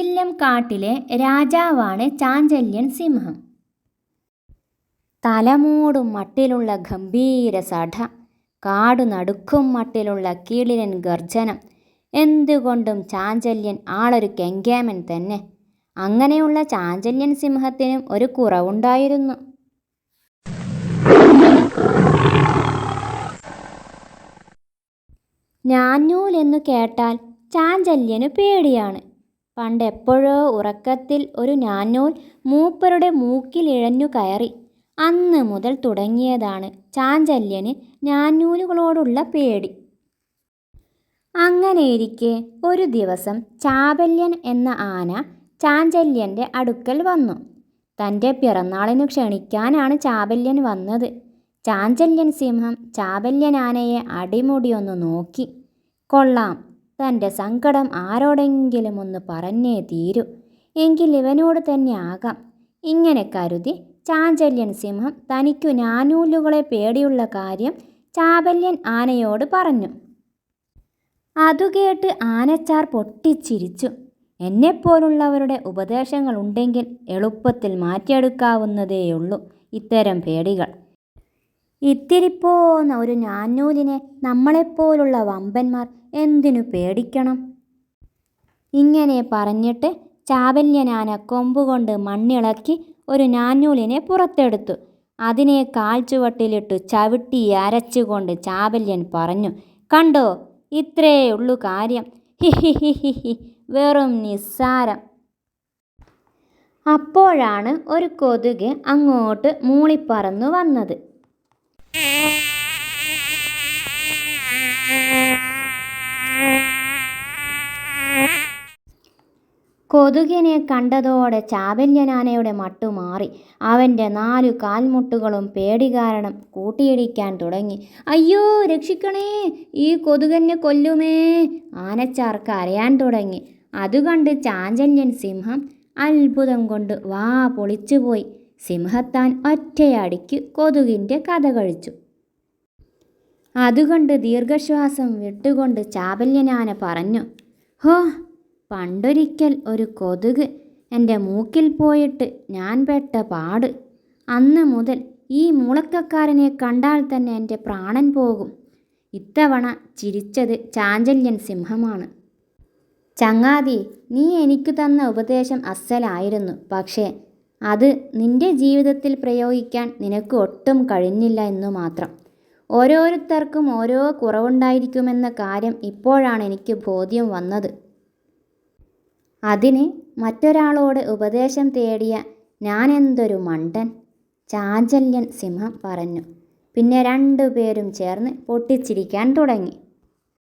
കുഞ്ചില്ലം കാട്ടിലെ രാജാവാണ് ചാഞ്ചല്യൻ സിംഹം. തലമൂടും മട്ടിലുള്ള ഗംഭീര സഠ കാടു നടുക്കും മട്ടിലുള്ള കീളിരൻ ഗർജനം എന്തുകൊണ്ടും ചാഞ്ചല്യൻ ആളൊരു കെങ്കേമൻ തന്നെ. അങ്ങനെയുള്ള ചാഞ്ചല്യൻ സിംഹത്തിനും ഒരു കുറവുണ്ടായിരുന്നു. ഞാഞ്ഞൂൽ എന്നു കേട്ടാൽ ചാഞ്ചല്യന് പേടിയാണ്. പണ്ടെപ്പോഴോ ഉറക്കത്തിൽ ഒരു ഞാഞ്ഞൂൽ മൂപ്പരുടെ മൂക്കിലിഴഞ്ഞു കയറി. അന്ന് മുതൽ തുടങ്ങിയതാണ് ചാഞ്ചല്യന് ഞാഞ്ഞൂലുകളോടുള്ള പേടി. അങ്ങനെയിരിക്കെ ഒരു ദിവസം ചാബല്യൻ എന്ന ആന ചാഞ്ചല്യന്റെ അടുക്കൽ വന്നു. തന്റെ പിറന്നാളിനു ക്ഷണിക്കാനാണ് ചാബല്യൻ വന്നത്. ചാഞ്ചല്യൻ സിംഹം ചാബല്യനാനയെ അടിമുടിയൊന്നു നോക്കി. കൊള്ളാം തന്റെ സങ്കടം ആരോടെങ്കിലും ഒന്ന് പറഞ്ഞേ തീരൂ. എങ്കിൽ ഇവനോട് തന്നെ ആകാം. ഇങ്ങനെ കരുതി ചാഞ്ചല്യൻ സിംഹം തനിക്കു നാനൂലുകളെ പേടിയുള്ള കാര്യം ചാബല്യൻ ആനയോട് പറഞ്ഞു. അതുകേട്ട് ആനച്ചാർ പൊട്ടിച്ചിരിച്ചു. എന്നെപ്പോലുള്ളവരുടെ ഉപദേശങ്ങളുണ്ടെങ്കിൽ എളുപ്പത്തിൽ മാറ്റിയെടുക്കാവുന്നതേയുള്ളൂ ഇത്തരം പേടികൾ. ഇത്തിരിപ്പോന്ന ഒരു ഞാഞ്ഞൂലിനെ നമ്മളെപ്പോലുള്ള വമ്പന്മാർ എന്തിനു പേടിക്കണം? ഇങ്ങനെ പറഞ്ഞിട്ട് ചാവല്യനാന കൊമ്പുകൊണ്ട് മണ്ണിളക്കി ഒരു ഞാഞ്ഞൂലിനെ പുറത്തെടുത്തു. അതിനെ കാൽച്ചുവട്ടിലിട്ടു ചവിട്ടി അരച്ചുകൊണ്ട് ചാവല്യൻ പറഞ്ഞു കണ്ടോ ഇത്രേ ഉള്ളു കാര്യം. ഹിഹിഹിഹിഹി വെറും നിസ്സാരം. അപ്പോഴാണ് ഒരു കൊതുക് അങ്ങോട്ട് മൂളിപ്പറന്നു വന്നത്. കൊതുകിനെ കണ്ടതോടെ ചാബല്യനാനയുടെ മട്ടു മാറി. അവന്റെ നാലു കാൽമുട്ടുകളും പേടി കാരണം കൂട്ടിയിടിക്കാൻ തുടങ്ങി. അയ്യോ രക്ഷിക്കണേ ഈ കൊതുകന്നെ കൊല്ലുമേ ആനച്ചാർക്ക് അറിയാൻ തുടങ്ങി. അതുകണ്ട് ചാഞ്ചല്യൻ സിംഹം അത്ഭുതം കൊണ്ട് വാ പൊളിച്ചുപോയി. സിംഹത്താൻ ഒറ്റയടിക്ക് കൊതുകിന്റെ കഥ കഴിച്ചു. അതുകൊണ്ട് ദീർഘശ്വാസം വിട്ടുകൊണ്ട് ചാബല്യനാന പറഞ്ഞു ഹോ പണ്ടൊരിക്കൽ ഒരു കൊതുക് എന്റെ മൂക്കിൽ പോയിട്ട് ഞാൻ പെട്ട പാട്. അന്ന് മുതൽ ഈ മൂളക്കക്കാരനെ കണ്ടാൽ തന്നെ എന്റെ പ്രാണൻ പോകും. ഇത്തവണ ചിരിച്ചത് ചാഞ്ചല്യൻ സിംഹമാണ്. ചങ്ങാതി നീ എനിക്ക് തന്ന ഉപദേശം അസ്സലായിരുന്നു പക്ഷേ അത് നിന്റെ ജീവിതത്തിൽ പ്രയോഗിക്കാൻ നിനക്ക് ഒട്ടും കഴിഞ്ഞില്ല എന്നു മാത്രം. ഓരോരുത്തർക്കും ഓരോ കുറവുണ്ടായിരിക്കുമെന്ന കാര്യം ഇപ്പോഴാണ് എനിക്ക് ബോധ്യം വന്നത്. അതിന് മറ്റൊരാളോട് ഉപദേശം തേടിയ ഞാനെന്തൊരു മണ്ടൻ? ചാഞ്ചല്യൻ സിംഹം പറഞ്ഞു. പിന്നെ രണ്ടുപേരും ചേർന്ന് പൊട്ടിച്ചിരിക്കാൻ തുടങ്ങി.